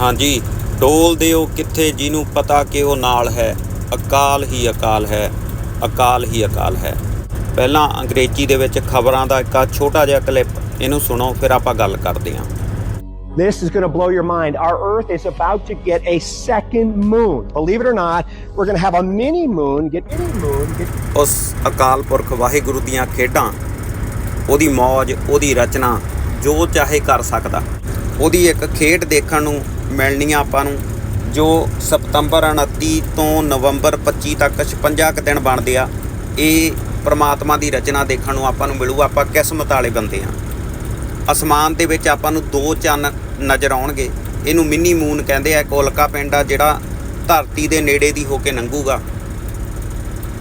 ਹਾਂਜੀ ਡੋਲ ਦਿਓ ਕਿੱਥੇ ਜਿਹਨੂੰ ਪਤਾ ਕਿ ਉਹ ਨਾਲ ਹੈ ਅਕਾਲ ਹੀ ਅਕਾਲ ਹੈ ਅਕਾਲ ਹੀ ਅਕਾਲ ਹੈ ਪਹਿਲਾਂ ਅੰਗਰੇਜ਼ੀ ਦੇ ਵਿੱਚ ਖਬਰਾਂ ਦਾ ਇੱਕ ਛੋਟਾ ਜਿਹਾ ਕਲਿੱਪ ਇਹਨੂੰ ਸੁਣੋ ਫਿਰ ਆਪਾਂ ਗੱਲ ਕਰਦੇ ਹਾਂ This is going to blow your mind. Our Earth is about to get a second moon. Believe it or not, we're going to have a mini moon. Get mini moon. Get ਉਸ ਅਕਾਲ ਪੁਰਖ ਵਾਹਿਗੁਰੂ ਦੀਆਂ ਖੇਡਾਂ ਉਹਦੀ ਮੌਜ ਉਹਦੀ ਰਚਨਾ ਜੋ ਚਾਹੇ ਕਰ ਸਕਦਾ ਉਹਦੀ ਇੱਕ ਖੇਡ ਦੇਖਣ ਨੂੰ ਮਿਲਣੀ ਆ ਆਪਾਂ ਨੂੰ, ਜੋ ਸਤੰਬਰ 29 ਤੋਂ ਨਵੰਬਰ 25 ਤੱਕ 56 ਕੁ ਦਿਨ ਬਣਦੇ ਆ, ਇਹ ਪ੍ਰਮਾਤਮਾ ਦੀ ਰਚਨਾ ਦੇਖਣ ਨੂੰ ਆਪਾਂ ਨੂੰ ਮਿਲੂ, ਆਪਾਂ ਕਿਸਮਤ ਵਾਲੇ ਬੰਦੇ ਆ। ਅਸਮਾਨ ਦੇ ਵਿੱਚ ਆਪਾਂ ਨੂੰ ਦੋ ਚੰਨ ਨਜ਼ਰ ਆਉਣਗੇ, ਇਹਨੂੰ ਮਿੰਨੀ ਮੂਨ ਕਹਿੰਦੇ ਆ, ਇੱਕ ਉਲਕਾ ਪਿੰਡ ਆ ਜਿਹੜਾ ਧਰਤੀ ਦੇ ਨੇੜੇ ਦੀ ਹੋ ਕੇ ਲੰਘੂਗਾ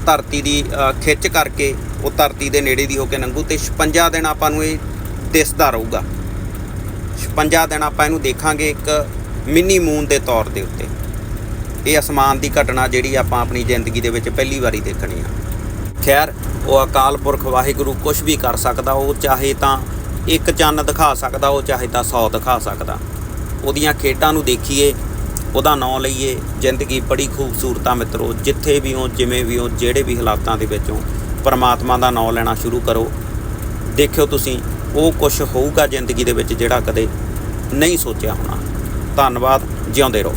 ਧਰਤੀ ਦੀ ਖਿੱਚ ਕਰਕੇ ਉਹ ਧਰਤੀ ਦੇ ਨੇੜੇ ਦੀ ਹੋ ਕੇ ਲੰਘੂ ਤੇ 56 ਦਿਨ ਆਪਾਂ ਨੂੰ ਇਹ ਦਿਸਦਾ ਰਹੂਗਾ। 56 ਦਿਨ ਆਪਾਂ ਇਹਨੂੰ ਦੇਖਾਂਗੇ, ਇੱਕ ਮਿੰਨੀ ਮੂਨ ਦੇ ਤੌਰ ਦੇ ਉੱਤੇ। ਇਹ ਅਸਮਾਨ ਦੀ ਘਟਨਾ ਜਿਹੜੀ ਆਪਾਂ ਆਪਣੀ ਜ਼ਿੰਦਗੀ ਦੇ ਵਿੱਚ ਪਹਿਲੀ ਵਾਰੀ ਦੇਖਣੀ ਆ। ਖੈਰ, ਉਹ ਅਕਾਲ ਪੁਰਖ ਵਾਹਿਗੁਰੂ ਕੁਝ ਵੀ ਕਰ ਸਕਦਾ, ਉਹ ਚਾਹੇ ਤਾਂ ਇੱਕ ਚੰਨ ਦਿਖਾ ਸਕਦਾ, ਉਹ ਚਾਹੇ ਤਾਂ 100 ਦਿਖਾ ਸਕਦਾ। ਉਹਦੀਆਂ ਖੇਡਾਂ ਨੂੰ ਦੇਖੀਏ, ਉਹਦਾ ਨਾਂ ਲਈਏ, ਜ਼ਿੰਦਗੀ ਬੜੀ ਖੂਬਸੂਰਤ ਆ ਮਿੱਤਰੋ, ਜਿੱਥੇ ਵੀ ਹੋ, ਜਿਵੇਂ ਵੀ ਹੋ, ਜਿਹੜੇ ਵੀ ਹਾਲਾਤਾਂ ਦੇ ਵਿੱਚੋਂ ਪਰਮਾਤਮਾ ਦਾ ਨਾਂ ਲੈਣਾ ਸ਼ੁਰੂ ਕਰੋ। ਦੇਖਿਓ ਤੁਸੀਂ, ਉਹ ਕੁਝ ਹੋਊਗਾ ਜ਼ਿੰਦਗੀ ਦੇ ਵਿੱਚ ਜਿਹੜਾ ਕਦੇ ਨਹੀਂ ਸੋਚਿਆ ਹੋਣਾ। ਧੰਨਵਾਦ ਜਿਉਂਦੇ ਰਹੋ।